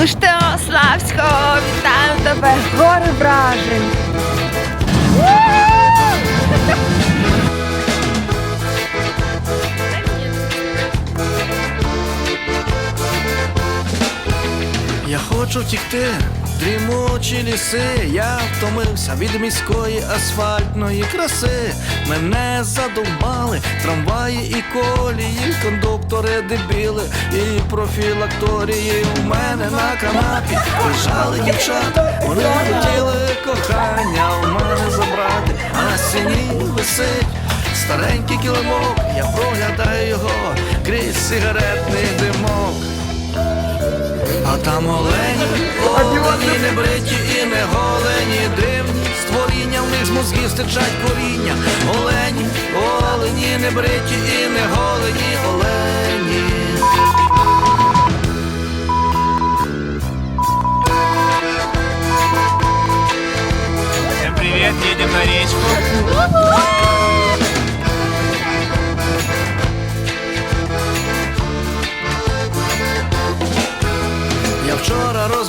Ну що, Славського, вітаю тебе, гори вражень. Я хочу втікти, дрімучі ліси. Я втомився від міської асфальтної краси. Мене задовбали трамваї і колії, кондуктори дебіли і профілакторії. У мене на канапі лежали дівчата. Вони хотіли кохання у мене забрати, а на стіні висить. Старенький килимок, я проглядаю його крізь сигаретний димок. Не бриті і не голені, дивні створіння, в них з мозгів стичать коріння. Олені, олені не бриті і не голені, олені. Всем привет, едем на речку.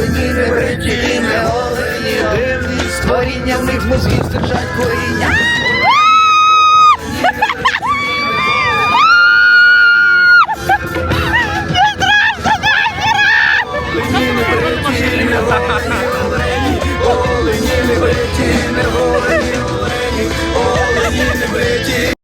олені, не бриті, не голені, дивні створіння, в них мозгів стержать коріння.